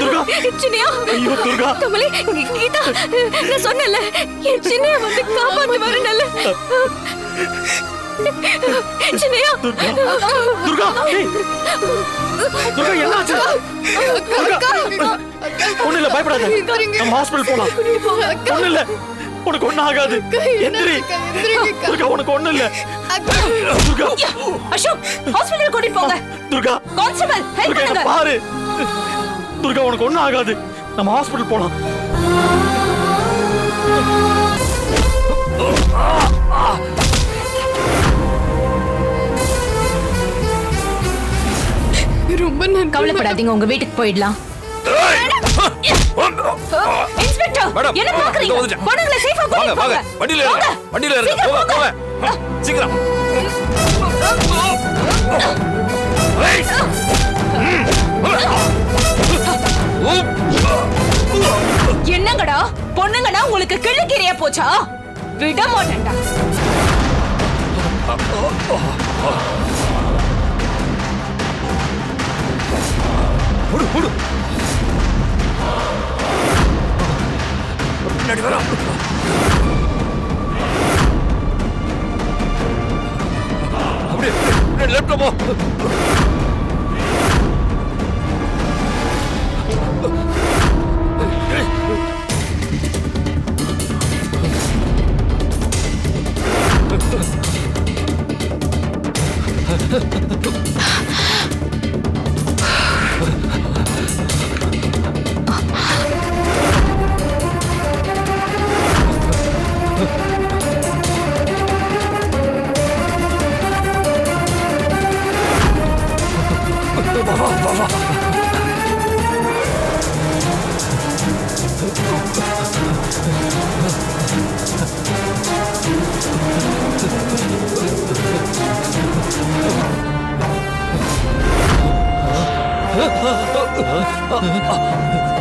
துர்கா. சின்னையா. ஐயோ துர்கா. கமலி கீதா நான் சொன்னல என் சின்னையா வந்து காப்பாத்தி வரணும்ல சின்னையா. துர்கா. ஏய். துர்கா என்னாச்சு துர்கா. ஒண்ணு இல்ல பயப்படாத. நம்ம ஹாஸ்பிடல் போலாம். ஒண்ணு இல்ல உனக்கு ஒண்ணு ஆகாது. எந்திரி. துர்கா உனக்கு ஒண்ணு இல்ல துர்கா. அசோக் ஹாஸ்பிடல் கூட்டிட்டு போங்க. துர்கா. கான்ஸ்டபிள் ஹெல்ப் துர்கா என்ன பண்ணுங்க. பாரு. துர்கா உனக்கு ஒண்ணும் ஆகாது. நம்ம ஹாஸ்பிடல் போலாம். ரொம்ப நன்றி. கவலைப்படாதீங்க உங்க வீட்டுக்கு போயிடலாம். இன்ஸ்பெக்டர் மேடம், என்ன பாக்குறீங்க. பொண்ணுங்களை சேஃபா வாங்க கூட்டிட்டு வாங்க. போங்க. வண்டியில இருங்க வண்டியில இருங்க சீக்கிரம் போங்க போங்க. போங்க. ஆ, சீக்கிரம் ஏய். என்னங்கடா? பொண்ணுங்கடா உங்களுக்கு கிழக்கிறியா போச்சா? விட மாட்டேன்டா. புடு புடு பின்னாடி வரா. அப்படியே 啊啊啊啊啊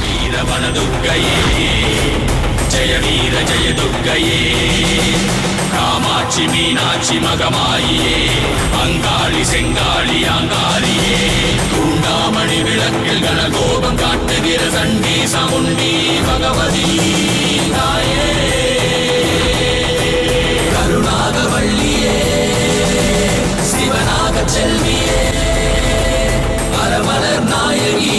வீரவனதுர்க்கையே ஜெய வீர ஜெய துர்க்கையே காமாட்சி மீனாட்சி மகமாயியே அங்காளி செங்காளி அங்காளியே தூண்டாமணி விளக்கில் கனகோபம் காட்டுகிற சண்டி சமுண்டி பகவதி தாயே. கருணாக வள்ளியே சிவனாக செல்வியே அரமலர் நாயகி.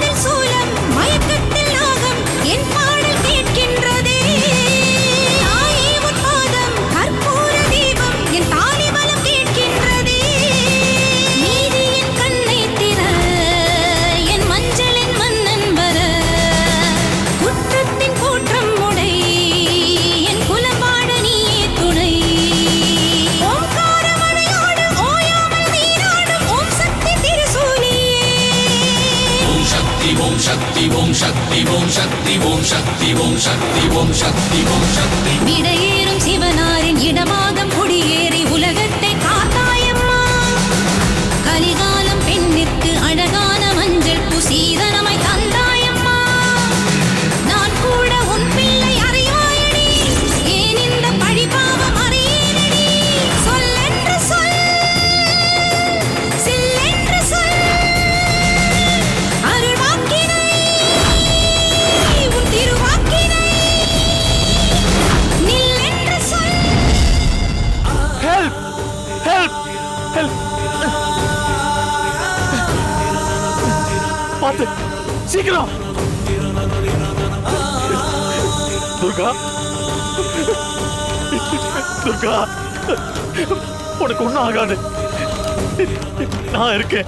நான் இருக்கேன்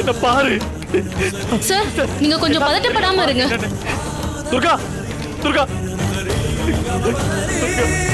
என்ன பாரு. சார் நீங்க கொஞ்சம் பதட்டப்படாம இருங்க. துர்கா துர்கா. துர்காவுக்கு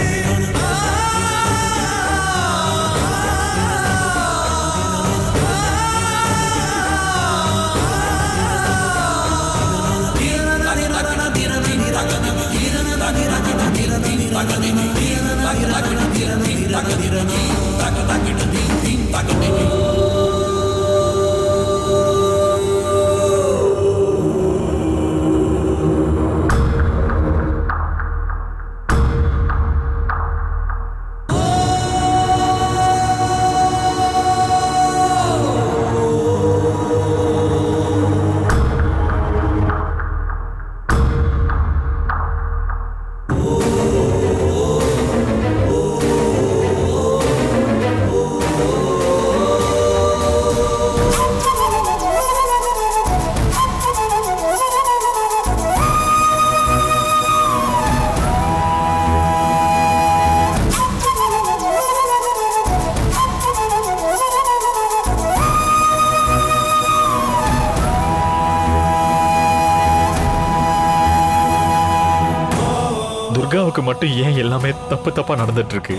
மட்டும் ஏன் எல்லாமே தப்பு தப்பா நடந்துட்டு இருக்கு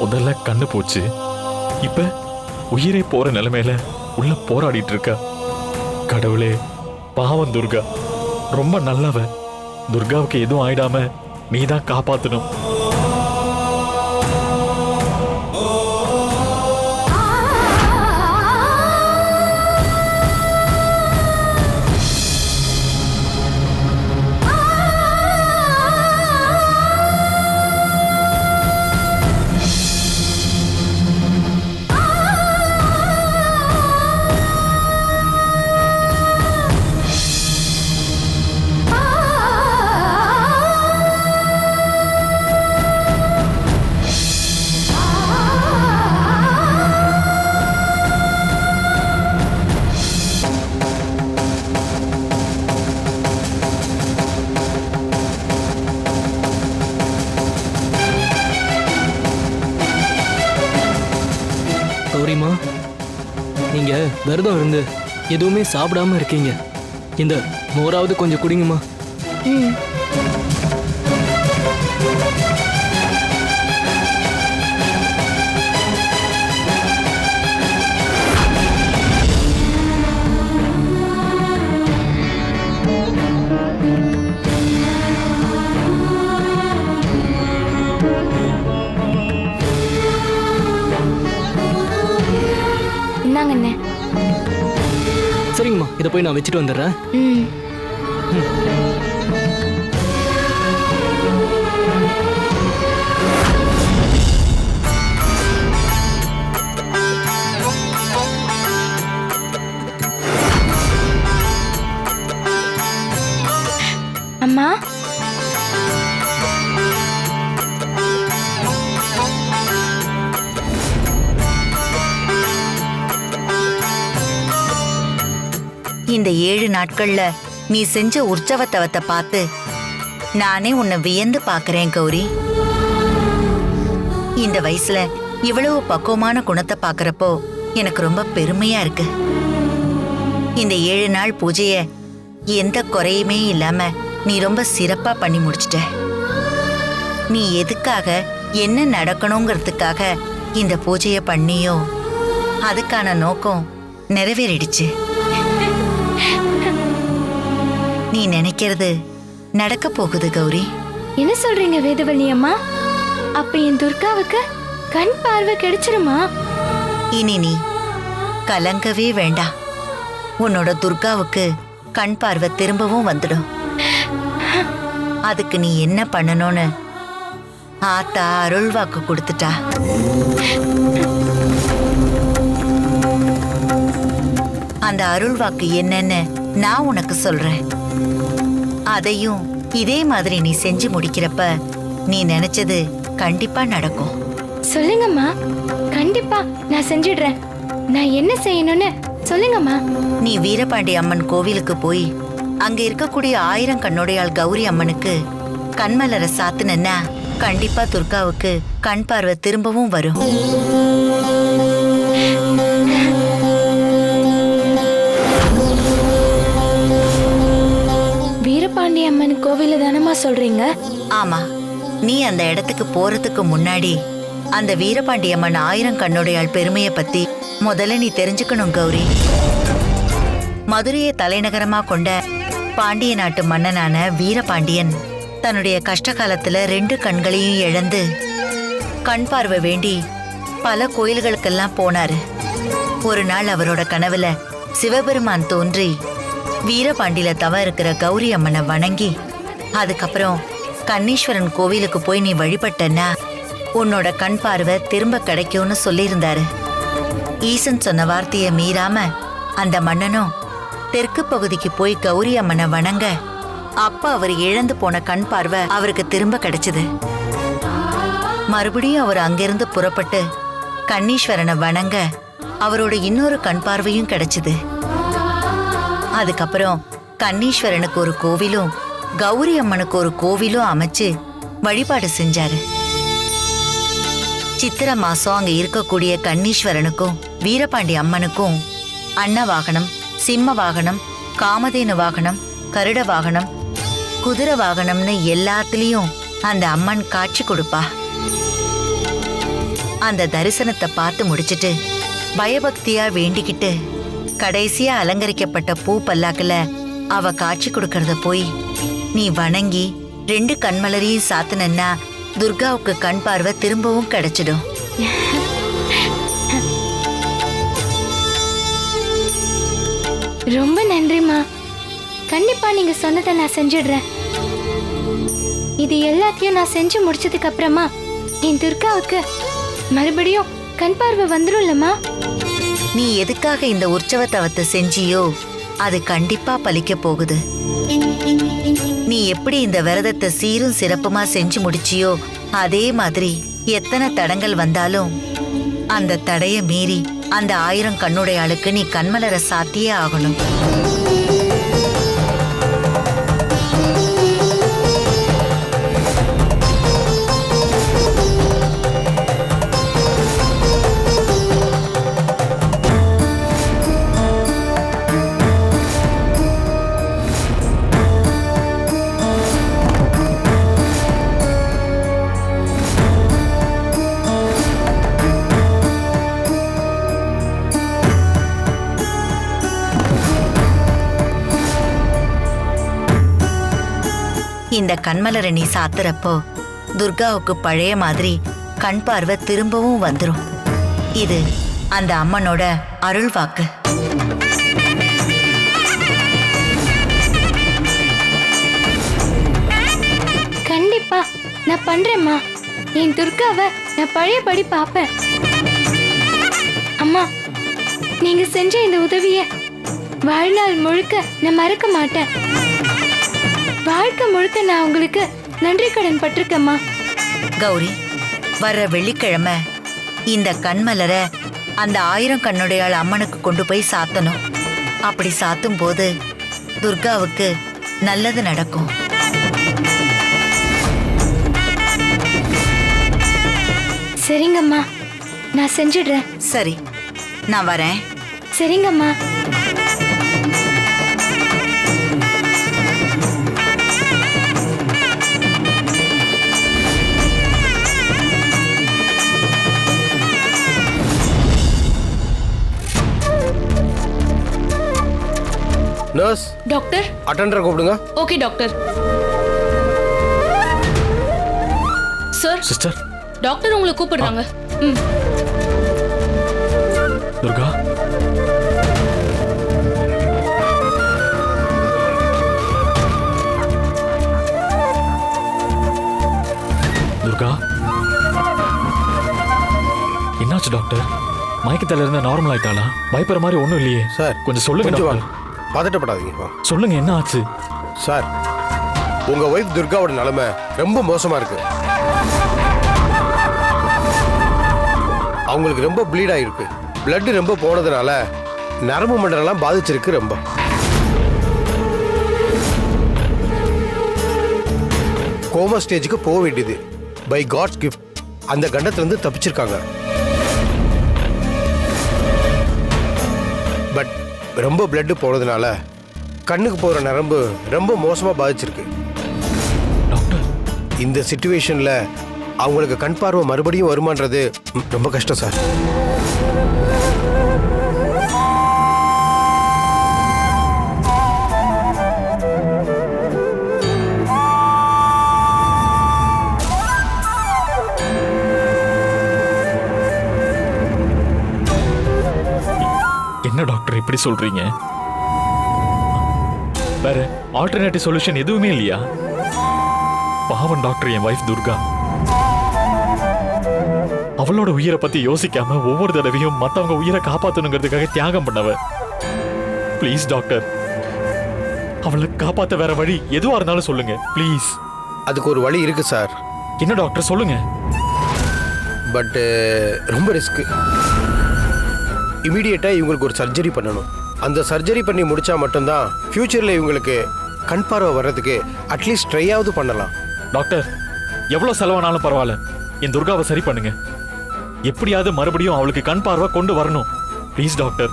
முதல்ல கண்ணு போச்சு. இப்ப உயிரே போற நிலைமையில உள்ள போராடிட்டு இருக்கா கடவுளே பாவம் துர்கா. ரொம்ப நல்லவ. துர்காவுக்கு எதுவும் ஆயிடாம நீ தான் காப்பாத்தணும். விரதம் இருந்து எதுவுமே சாப்பிடாம இருக்கீங்க. இந்த மோராவது கொஞ்சம் குடிங்கம்மா. இந்தாங்க அண்ணே. இதை போய் நான் வச்சுட்டு வந்துடுறேன். அம்மா? இந்த ஏழு நாட்கள்ல நீ செஞ்ச உற்சவத்தவத்தை பார்த்து நானே உன்னை வியந்து பாக்குறேன் கௌரி. இந்த வயசுல இவ்வளவு பக்குவமான குணத்தை பாக்குறப்போ எனக்கு ரொம்ப பெருமையா இருக்கு. இந்த ஏழு நாள் பூஜைய எந்த குறையுமே இல்லாம நீ ரொம்ப சிறப்பா பண்ணி முடிச்சிட்ட. நீ எதுக்காக என்ன நடக்கணுங்கிறதுக்காக இந்த பூஜைய பண்ணியோ அதுக்கான நோக்கம் நிறைவேறிடுச்சு. நீ நினைக்கிறது நடக்க போகுது கௌரி. என்ன சொல்றீங்க வேதவள்ளி அம்மா? அப்ப என் துர்காவுக்கு கண் பார்வை கிடைச்சிருமா? இனி நீ கலங்கவே வேண்டாம் உன்னோட துர்காவுக்கு கண் பார்வை திரும்பவும் வந்துடும். அதுக்கு நீ என்ன பண்ணணும்னு ஆத்தா அருள் வாக்கு கொடுத்துட்டா. அந்த அருள் வாக்கு என்னன்னு நான் உனக்கு சொல்றேன். அதையும் இதே மாதிரி நீ செஞ்சு முடிக்கிறப்ப நீ நினைச்சது கண்டிப்பா நடக்கும். சொல்லுங்கம்மா. கண்டிப்பா நான் செஞ்சிடுறேன். நான் என்ன செய்யணும்னு சொல்லுங்கம்மா. நீ வீரபாண்டி அம்மன் கோவிலுக்கு போய் அங்க இருக்கக்கூடிய ஆயிரம் கண்ணுடையாள் கௌரி அம்மனுக்கு கண்மலர சாத்துனன்னா கண்டிப்பா துர்காவுக்கு கண் பார்வை திரும்பவும் வரும். சொல்றீங்க? ஆமா. நீ அந்த இடத்துக்கு போறதுக்கு முன்னாடி அந்த வீரபாண்டியம்மன் ஆயிரம் கண்ணுடையாள் பெருமையை பத்தி முதல்ல நீ தெரிஞ்சுக்கணும் கௌரி. மதுரையை தலைநகரமா கொண்ட பாண்டிய நாட்டு மன்னனான வீரபாண்டியன் தன்னுடைய கஷ்ட காலத்துல ரெண்டு கண்களையும் இழந்து கண் பார்வை வேண்டி பல கோயில்களுக்கெல்லாம் போனாரு. ஒரு நாள் அவரோட கனவுல சிவபெருமான் தோன்றி வீரபாண்டியில தவ இருக்கிற கௌரி அம்மனை வணங்கி அதுக்கப்புறம் கண்ணீஸ்வரன் கோவிலுக்கு போய் நீ வழிபட்டன்னா உன்னோட கண் பார்வை திரும்ப கிடைக்கும்னு சொல்லியிருந்தாரு. ஈசன் சொன்ன வார்த்தையை மீறாம அந்த மன்னனும் தெற்கு பகுதிக்கு போய் கௌரி அம்மனை வணங்க அப்ப அவர் இழந்து போன கண் பார்வை அவருக்கு திரும்ப கிடைச்சது. மறுபடியும் அவர் அங்கிருந்து புறப்பட்டு கண்ணீஸ்வரனை வணங்க அவரோட இன்னொரு கண் பார்வையும் கிடைச்சது. அதுக்கப்புறம் கண்ணீஸ்வரனுக்கு ஒரு கோவிலும் கௌரி அம்மனுக்கு ஒரு கோவிலும் அமைச்சு வழிபாடு செஞ்சாரு. சித்திர மாசம் அங்க இருக்கக்கூடிய கண்ணீஸ்வரனுக்கும் வீரபாண்டி அம்மனுக்கும் அன்ன வாகனம் சிம்ம வாகனம் காமதேனு வாகனம் கருட வாகனம் குதிரை வாகனம்னு எல்லாத்துலயும் அந்த அம்மன் காட்சி கொடுப்பா. அந்த தரிசனத்தை பார்த்து முடிச்சிட்டு பயபக்தியா வேண்டிக்கிட்டு கடைசியா அலங்கரிக்கப்பட்ட பூ பல்லாக்கில் அவ காட்சி கொடுக்கறத போய் நீ வணங்கி ரெண்டு கண்மலரையும் சாத்துனன்னா துர்காவுக்கு கண் பார்வை திரும்பவும் கிடைச்சிடும். ரொம்ப நன்றிம்மா. கண்டிப்பா நீங்க சொன்னதை நான் செஞ்சிடுறேன். இது எல்லாத்தையும் நான் செஞ்சு முடிச்சதுக்கு அப்புறமா என் துர்காவுக்கு மறுபடியும் கண் பார்வை வந்துரும்லம்மா. நீ எதுக்காக இந்த உற்சவ தவத்தை செஞ்சியோ? அது கண்டிப்பா பலிக்க போகுது. நீ எப்படி இந்த விரதத்தை சீரும் சிறப்புமா செஞ்சு முடிச்சியோ அதே மாதிரி எத்தனை தடங்கள் வந்தாலும் அந்த தடைய மீறி அந்த ஆயிரம் கண்ணுடையாளுக்கு நீ கண்மலரை சாத்தியே ஆகணும். இந்த கண்மலரை நீ சாத்துறப்போ துர்காவுக்கு பழைய மாதிரி கண் பார்வை திரும்பவும் வந்துரும். இது அந்த அம்மனோட அருள் வாக்கு. கண்டிப்பா நான் பண்றேம்மா. என் துர்காவை நான் பழையபடி பார்ப்பேன். அம்மா நீங்க செஞ்ச இந்த உதவிய வாழ்நாள் முழுக்க நான் மறக்க மாட்டேன். வாழ்க்கை முழுக்க நான் உங்களுக்கு நன்றி கடன் பட்டிருக்கேம்மா. கௌரி வர்ற வெள்ளிக்கிழமை இந்த கண்மலரை அந்த ஆயிரம் கண்ணுடையாள் அம்மனுக்கு கொண்டு போய் சாத்தணும். அப்படி சாத்தும் போது துர்காவுக்கு நல்லது நடக்கும். சரிங்கம்மா நான் செஞ்சிடுறேன். சரி நான் வரேன். சரிங்கம்மா. நர்ஸ் டாக்டர் அட்டெண்டரை கூப்பிடுங்க. Okay doctor sir sister doctor உங்களை கூப்பிடுறாங்க. ம். துர்கா? துர்கா? என்னாச்சு டாக்டர் மயக்கத்துல இருந்து நார்மல் ஆயிட்டாளா? பயப்படுற மாதிரி ஒண்ணும் இல்லையே. சார் கொஞ்சம் சொல்லுங்க கொஞ்சம் டாக்டர். வாங்க பதட்டப்படாதீங்க வாங்க. சொல்லுங்க என்ன ஆச்சு? சார் உங்க ஒய்ஃப் துர்காவோட நிலைமை ரொம்ப மோசமா இருக்கு. அவங்களுக்கு ரொம்ப ப்ளீட் ஆயிருக்கு. blood ரொம்ப போனதுனால நரம்பு மண்டலம்லாம் பாதிச்சிருக்கு ரொம்ப. கோமா ஸ்டேஜுக்கு போக வேண்டியது. பை காட்ஸ் கிஃப்ட் அந்த கண்டத்திலிருந்து தப்பிச்சிருக்காங்க. பட் ரொம்ப blood போனதுனால கண்ணுக்கு போகிற நரம்பு ரொம்ப மோசமாக பாதிச்சிருக்கு. டாக்டர். இந்த சுச்சுவேஷனில் அவங்களுக்கு கண் பார்வை மறுபடியும் வருமான்றது ம், ரொம்ப கஷ்டம் சார். இப்படி சொல்றீங்க? வேற ஆல்டர்னேட்டிவ் சொல்யூஷன் எதுவுமே இல்லையா? பாவம் டாக்டர் என் வைஃப் துர்கா. அவளோட உயிரை பத்தி யோசிக்காம ஒவ்வொரு தடவையும் மத்தவங்க உயிரை காப்பாத்தணுங்கிறதுக்காக தியாகம் பண்ணவ. ப்ளீஸ் டாக்டர் அவளை காப்பாத்த வேற வழி எதுவா இருந்தாலும் சொல்லுங்க. ப்ளீஸ் அதுக்கு ஒரு வழி இருக்கு சார் என்ன டாக்டர் சொல்லுங்க. பட்டு ரொம்ப ரிஸ்க்கு இமீடியட்டாக இவங்களுக்கு ஒரு சர்ஜரி பண்ணணும். அந்த சர்ஜரி பண்ணி முடிச்சா மட்டும்தான் ஃப்யூச்சரில் இவங்களுக்கு கண் பார்வை வர்றதுக்கு அட்லீஸ்ட் ட்ரையாவது பண்ணலாம். டாக்டர் எவ்வளவு செலவானாலும் பரவாயில்ல. என் துர்காவை சரி பண்ணுங்க. எப்படியாவது மறுபடியும் அவளுக்கு கண் பார்வை கொண்டு வரணும். Please doctor.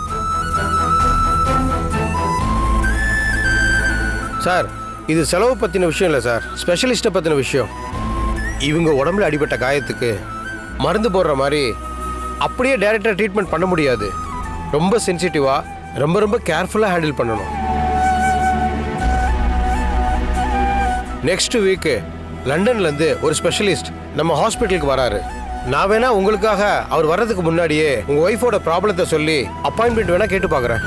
சார் இது செலவு பற்றின விஷயம் இல்லை சார். ஸ்பெஷலிஸ்ட்டை பற்றின விஷயம். இவங்க உடம்புல அடிபட்ட காயத்துக்கு மருந்து போடுற மாதிரி அப்படியே டேரெக்டாக ட்ரீட்மெண்ட் பண்ண முடியாது. ரொம்ப சென்சிட்டிவாக ரொம்ப ரொம்ப கேர்ஃபுல்லாக ஹேண்டில் பண்ணணும். நெக்ஸ்ட் வீக்கு லண்டன்லேருந்து ஒரு ஸ்பெஷலிஸ்ட் நம்ம ஹாஸ்பிட்டலுக்கு வராரு. நான் வேணா உங்களுக்காக அவர் வர்றதுக்கு முன்னாடியே உங்கள் ஒய்ஃபோட ப்ராப்ளத்தை சொல்லி அப்பாயின்மெண்ட் வேணா கேட்டு பார்க்குறேன்.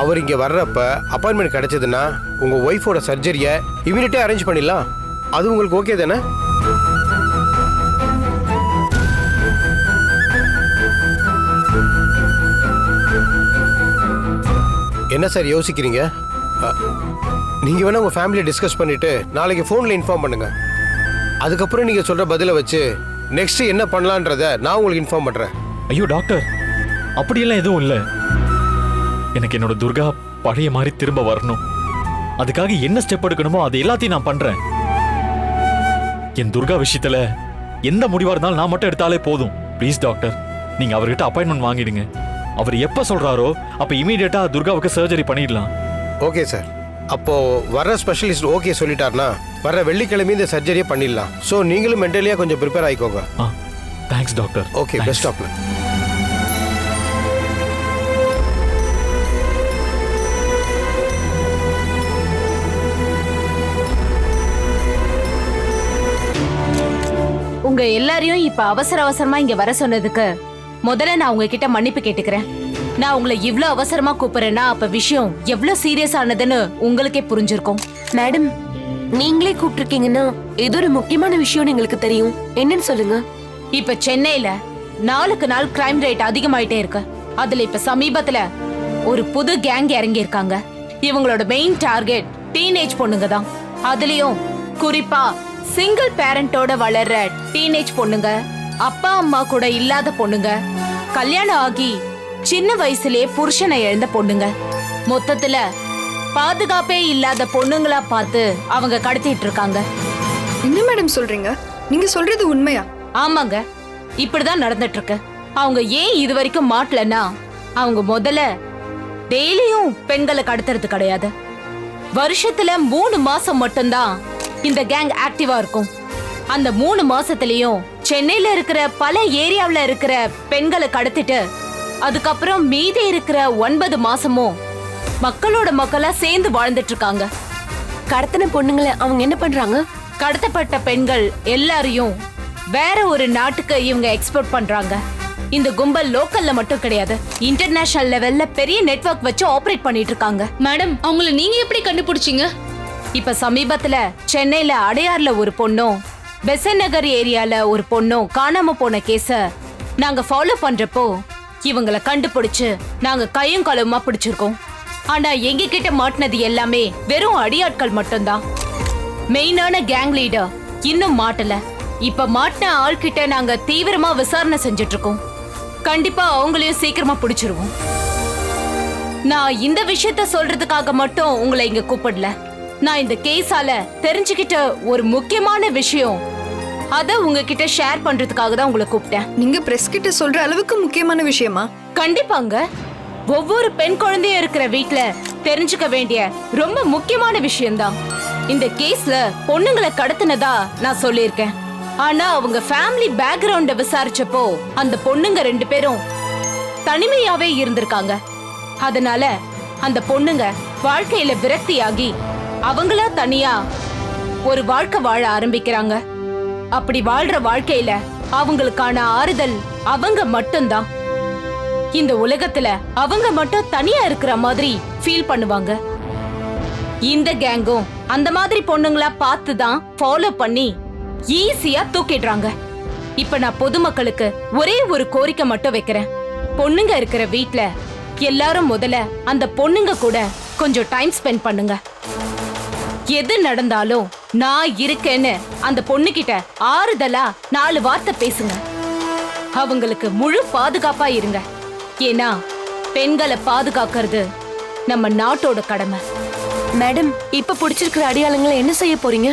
அவர் இங்கே வர்றப்ப அப்பாயின்மெண்ட் கிடைச்சதுன்னா உங்கள் ஒய்ஃபோட சர்ஜரியை இமீடியட்டாக அரேஞ்ச் பண்ணிடலாம். அது உங்களுக்கு ஓகே தானே? என்ன சார் யோசிக்கிறீங்க? நீங்கள் நீங்க வேணா உங்க ஃபேமிலியை டிஸ்கஸ் பண்ணிட்டு நாளைக்கு ஃபோனில் இன்ஃபார்ம் பண்ணுங்க. அதுக்கப்புறம் நீங்க சொல்ற பதிலை வச்சு நெக்ஸ்ட் என்ன பண்ணலான்றத நான் உங்களுக்கு இன்ஃபார்ம் பண்றேன். ஐயோ டாக்டர் அப்படியெல்லாம் எதுவும் இல்லை. எனக்கு என்னோட துர்கா பழைய மாதிரி திரும்ப வரணும். அதுக்காக என்ன ஸ்டெப் எடுக்கணுமோ அது எல்லாத்தையும் நான் பண்றேன். என் துர்கா விஷயத்துல எந்த முடிவா இருந்தாலும் நான் மட்டும் எடுத்தாலே போதும். ப்ளீஸ் டாக்டர் நீங்க அவர்கிட்ட அப்பாயின்மெண்ட் வாங்கிடுங்க. அவர் எப்ப சொல்றாரோ அப்ப இமீடியட்டா துர்காவுக்கு சர்ஜரி பண்ணிடலாம். ஓகே சார் அப்போ வர்ற ஸ்பெஷலிஸ்ட் ஓகே சொல்லிட்டாருன்னா வர்ற வெள்ளிக்கிழமை இந்த சர்ஜரியை பண்ணிடலாம். ஸோ நீங்களும் மென்டலியாக கொஞ்சம் ப்ரிப்பேர் ஆயிக்கோங்க. ஆ thanks doctor okay. Best of luck உங்க எல்லாரையும் இப்ப அவசர அவசரமா இங்க வர சொன்னதுக்கு முதல்ல நான் உங்ககிட்ட மன்னிப்பு கேட்டுக்கிறேன். நான் உங்களை இவ்ளோ அவசரமா கூப்பிடுறேன்னா அப்ப விஷயம் எவ்வளவு சீரியஸ் ஆனதுன்னு உங்களுக்கே புரிஞ்சிருக்கும். மேடம் நீங்களே கூப்பிட்டிருக்கீங்கன்னா ஏதோ ஒரு முக்கியமான விஷயம்னு எங்களுக்கு தெரியும். என்னன்னு சொல்லுங்க. இப்ப சென்னையில நாளுக்கு நாள் கிரைம் ரேட் அதிகமாயிட்டே இருக்கு. அதுல இப்ப சமீபத்துல ஒரு புது கேங் இறங்கி இருக்காங்க இவங்களோட மெயின் டார்கெட் டீனேஜ் பொண்ணுங்க தான். அதுலயும் குறிப்பா சிங்கிள் பேரண்டோட வளர்ற டீனேஜ் பொண்ணுங்க அப்பா அம்மா கூட இல்லாத பொண்ணுங்க கல்யாணம் ஆகி சின்ன வயசுலயே புருஷனை இழந்த பொண்ணுங்க. மொத்தத்துல பாதுகாப்பே இல்லாத பொண்ணுங்களா பார்த்து அவங்க கடத்திட்டு இருக்காங்க என்ன மேடம் சொல்றீங்க? நீங்க சொல்றது உண்மையா? ஆமாங்க. இப்படிதான் நடந்துட்டு இருக்கு அவங்க ஏன் இது வரைக்கும் மாட்டலன்னா அவங்க முதல்ல டெய்லியும் பெண்களை கடத்துறது கிடையாது. வருஷத்துல மூணு மாசம் மட்டும்தான் இந்த கேங் ஆக்டிவா இருக்கும். அந்த மூணு மாசத்துலயும் சென்னையில இருக்கிற பல ஏரியாவுல இருக்கிற பெண்களை கடத்திட்டு அதுக்கப்புறம் மீதி இருக்கிற ஒன்பது மாசமும் மக்களோட மக்களா சேர்ந்து வாழ்ந்துட்டு இருக்காங்க. கடத்தின பொண்ணுங்களை அவங்க என்ன பண்றாங்க? கடத்தப்பட்ட பெண்கள் எல்லாரையும் வேற ஒரு நாட்டுக்கு இவங்க எக்ஸ்போர்ட் பண்றாங்க. இந்த கும்பல் லோக்கல்ல மட்டும் கிடையாது இன்டர்நேஷனல் லெவல்ல பெரிய நெட்வொர்க் வச்சு ஆபரேட் பண்ணிட்டு இருக்காங்க. மேடம் அவங்கள நீங்க எப்படி கண்டுபிடிச்சீங்க? இப்ப சமீபத்துல சென்னையில அடையார்ல ஒரு பொண்ணும் பெசன் நகர் ஏரியால ஒரு பொண்ணும் காணாம போன கேஸ நாங்க ஃபாலோ பண்றப்போ இவங்கள கண்டுபிடிச்சு நாங்க கையும் களவுமா பிடிச்சிருக்கோம். ஆனா எங்க கிட்ட மாட்டினது எல்லாமே வெறும் அடியாட்கள் மட்டும்தான். மெயினான கேங் லீடர் இன்னும் மாட்டல. இப்ப மாட்டின ஆள்கிட்ட நாங்க தீவிரமா விசாரணை செஞ்சுட்டு இருக்கோம் கண்டிப்பா அவங்களையும் சீக்கிரமா பிடிச்சிருவோம். நான் இந்த விஷயத்த சொல்றதுக்காக மட்டும் உங்களை இங்க கூப்பிடல. நான் இந்த கேஸால தெரிஞ்சுக்கிட்ட ஒரு முக்கியமான விஷயம் அத உங்ககிட்ட ஷேர் பண்றதுக்காக தான் உங்களை கூப்பிட்டேன். நீங்க பிரஸ் கிட்ட சொல்ற அளவுக்கு முக்கியமான விஷயமா? கண்டிப்பாங்க. ஒவ்வொரு பெண் குழந்தையும் இருக்கிற வீட்ல தெரிஞ்சுக்க வேண்டிய ரொம்ப முக்கியமான விஷயம்தான். இந்த கேஸ்ல பொண்ணுங்களை கடத்தினதா நான் சொல்லியிருக்கேன். ஆனா அவங்க ஃபேமிலி பேக்ரவுண்ட விசாரிச்சப்போ அந்த பொண்ணுங்க ரெண்டு பேரும் தனிமையாவே இருந்திருக்காங்க. அதனால அந்த பொண்ணுங்க வாழ்க்கையில விரக்தியாகி அவங்களா தனியா ஒரு வாழ்க்கை வாழ ஆரம்பிக்கிறாங்க. அப்படி வாழ்ற வாழ்க்கையில அவங்களுக்கான ஆறுதல் அவங்க மட்டும்தான். இந்த உலகத்துல அவங்க மட்டும் தனியா இருக்கிற மாதிரி ஃபீல் பண்ணுவாங்க. இந்த கேங்கும் அந்த மாதிரி பொண்ணுங்களா பார்த்து தான் ஃபாலோ பண்ணி ஈஸியா தூக்கிடுறாங்க. இப்ப நான் பொதுமக்களுக்கு ஒரே ஒரு கோரிக்கை மட்டும் வைக்கிறேன். பொண்ணுங்க இருக்கிற வீட்ல எல்லாரும் முதல்ல அந்த பொண்ணுங்க கூட கொஞ்சம் டைம் ஸ்பெண்ட் பண்ணுங்க. எது நடந்தாலும் நான் இருக்கேன்னு அந்த பொண்ணுகிட்ட ஆறுதலா நாலு வார்த்தை பேசுங்க. அவங்களுக்கு முழு பாதுகாப்பா இருங்க. ஏன்னா பெண்களை பாதுகாக்கிறது நம்ம நாட்டோட கடமை. மேடம் இப்ப பிடிச்சிருக்கிற அடையாளங்களை என்ன செய்ய போறீங்க?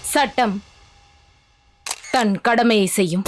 சட்டம் தன் கடமையை செய்யும்.